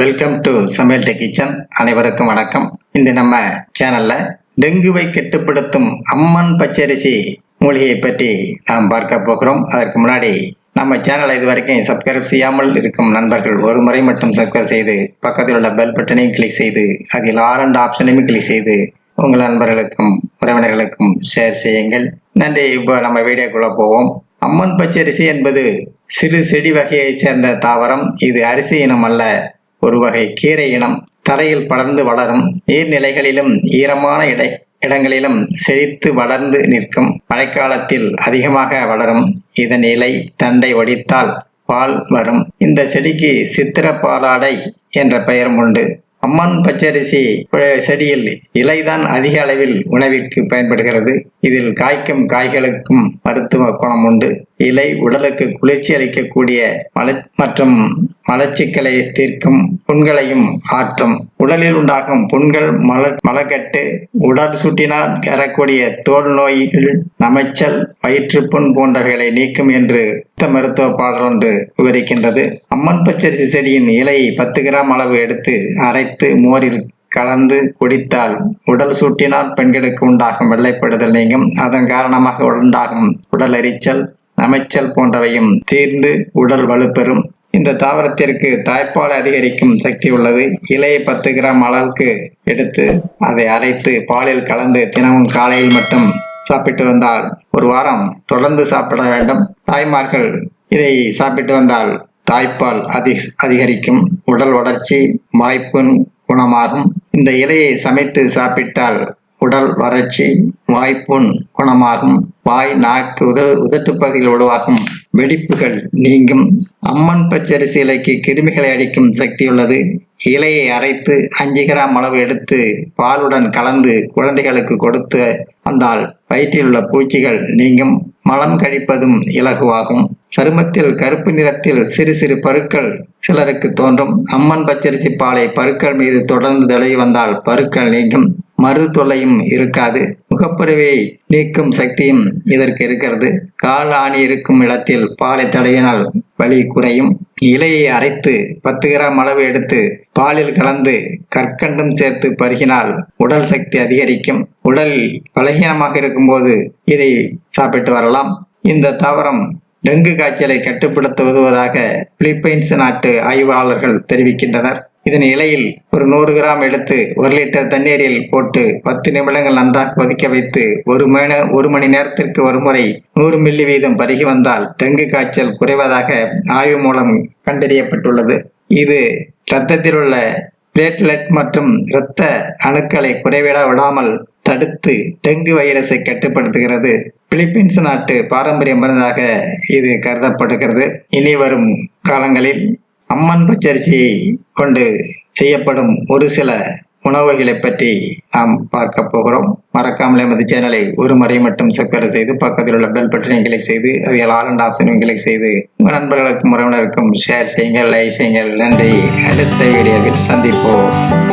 Welcome to சமையல் tech kitchen அனைவருக்கும் வணக்கம். இன்று நம்ம சேனல்ல டெங்குவை கட்டுப்படுத்தும் அம்மன் பச்சரிசி மூலிகையை பற்றி நாம் பார்க்க போகிறோம். அதற்கு முன்னாடி நம்ம சேனலை இது வரைக்கும் சப்ஸ்கிரைப் செய்யாமல் இருக்கும் நண்பர்கள் ஒரு முறை மட்டும் சப்ஸ்கிரைப் செய்து பக்கத்தில் உள்ள பெல் பட்டனையும் கிளிக் செய்து அதில் ஆரண்டு ஆப்ஷனையும் கிளிக் செய்து உங்கள் நண்பர்களுக்கும் உறவினர்களுக்கும் ஷேர் செய்யுங்கள். நன்றி. இப்போ நம்ம வீடியோக்குள்ளே போவோம். அம்மன் பச்சரிசி என்பது சிறு செடி வகையைச் சேர்ந்த தாவரம். இது அரிசி இனம் அல்ல ஒரு வகை கீரை இனம் தரையில் படர்ந்து வளரும் நீர்நிலைகளிலும் ஈரமான இடை இடங்களிலும் செழித்து வளர்ந்து நிற்கும். மழைக்காலத்தில் அதிகமாக வளரும். இதன் இலை தண்டை ஒடித்தால் பால் வரும். இந்த செடிக்கு சித்திர பாலாடை என்ற பெயரும் உண்டு. அம்மன் பச்சரிசி செடியில் இலைதான் அதிக அளவில் உணவிற்கு பயன்படுகிறது. இதில் காய்க்கும் காய்களுக்கும் மருத்துவ குணம் உண்டு. இலை உடலுக்கு குளிர்ச்சி அளிக்கக்கூடிய மல மற்றும் மலச்சிக்கலை தீர்க்கும் புண்களையும் ஆற்றும். உடலில் உண்டாகும் புண்கள் மல மலக்கட்டு உடல் சுட்டினால் வரக்கூடிய தோல் நோய்கள் நமைச்சல் வயிற்றுப்புண் போன்றவைகளை நீக்கும் என்று சித்த மருத்துவ பாடல் ஒன்று விவரிக்கின்றது. அம்மன் பச்சரிசி செடியின் இலையை பத்து கிராம் அளவு எடுத்து அரைத்து மோரில் கலந்து குடித்தால் உடல் சூட்டினால் பெண்களுக்கு உண்டாகும் வெள்ளைப்படுதல் நீங்கும். அதன் காரணமாக உண்டாகும் உடல் எரிச்சல் அமைச்சல் போன்றவையும் தீர்ந்து உடல் வலுப்பெறும். இந்த தாவரத்திற்கு தாய்ப்பால் அதிகரிக்கும் சக்தி உள்ளது. இலையை பத்து கிராம் அளவுக்கு எடுத்து அதை அரைத்து பாலில் கலந்து தினமும் காலையில் மட்டும் சாப்பிட்டு வந்தால் ஒரு வாரம் தொடர்ந்து சாப்பிட வேண்டும். தாய்மார்கள் இதை சாப்பிட்டு வந்தால் தாய்ப்பால் அதி அதிகரிக்கும். உடல் வளர்ச்சி வாய்ப்பு குணமாகும். இந்த இலையை சமைத்து சாப்பிட்டால் உடல் வறட்சி வாய்ப்புண் குணமாகும் வாய் நாக்கு உத உதட்டு பகுதியில் உருவாகும் வெடிப்புகள் நீங்கும். அம்மன் பச்சரிசி இலைக்கு கிருமிகளை அடிக்கும் சக்தி உள்ளது. இலையை அரைத்து அஞ்சு கிராம் அளவு எடுத்து பாலுடன் கலந்து குழந்தைகளுக்கு கொடுத்து வந்தால் வயிற்றில் உள்ள பூச்சிகள் நீங்கும். மலம் கழிப்பதும் இலகுவாகும். சருமத்தில் கருப்பு நிறத்தில் சிறு சிறு பருக்கள் சிலருக்கு தோன்றும். அம்மன் பச்சரிசி பாலை பருக்கள் மீது தொடர்ந்து தடவி வந்தால் பருக்கள் நீங்கும். மறுதொல்லையும் இருக்காது. முகப்பருவை நீக்கும் சக்தியும் இதற்கு இருக்கிறது. கால் ஆணி இருக்கும் இடத்தில் பாலை தடவினால் வலி குறையும். இலையை அரைத்து பத்து கிராம் அளவு எடுத்து பாலில் கலந்து கற்கண்டும் சேர்த்து பருகினால் உடல் சக்தி அதிகரிக்கும். உடல் பலகீனமாக இருக்கும்போது இதை சாப்பிட்டு வரலாம். இந்த தாவரம் டெங்கு காய்ச்சலை கட்டுப்படுத்த உதவுவதாக பிலிப்பைன்ஸ் நாட்டு ஆய்வாளர்கள் தெரிவிக்கின்றனர். இதன் இலையில் ஒரு நூறு கிராம் எடுத்து ஒரு லிட்டர் தண்ணீரில் போட்டு பத்து நிமிடங்கள் நன்றாக கொதிக்க வைத்து ஒரு மணி ஒரு மணி நேரத்திற்கு ஒரு முறை நூறு மில்லி வீதம் பருகி வந்தால் டெங்கு காய்ச்சல் குறைவதாக ஆய்வு மூலம் கண்டறியப்பட்டுள்ளது. இது இரத்தத்தில் உள்ள பிளேட்லெட் மற்றும் இரத்த அணுக்களை குறைவிட விடாமல் தடுத்து டெங்கு வைரஸை கட்டுப்படுத்துகிறது. பிலிப்பீன்ஸ் நாட்டு பாரம்பரிய மருந்தாக இது கருதப்படுகிறது. இனி வரும் காலங்களில் அம்மன் பச்சரிசியை கொண்டு செய்யப்படும் ஒரு சில உணவுகளை பற்றி நாம் பார்க்க போகிறோம். மறக்காமல் எமது சேனலை ஒரு முறை மட்டும் சப்ஸ்கிரைப் செய்து பக்கத்தில் உள்ள பெல் பட்டனை கிளிக் செய்து அதில் ஆல் அண்ட் ஆப்ஷனும் கிளிக் செய்து உங்கள் நண்பர்களுக்கும் உறவினருக்கும் ஷேர் செய்யுங்கள் லைக் செய்யுங்கள். நன்றி. அடுத்த வீடியோவில் சந்திப்போம்.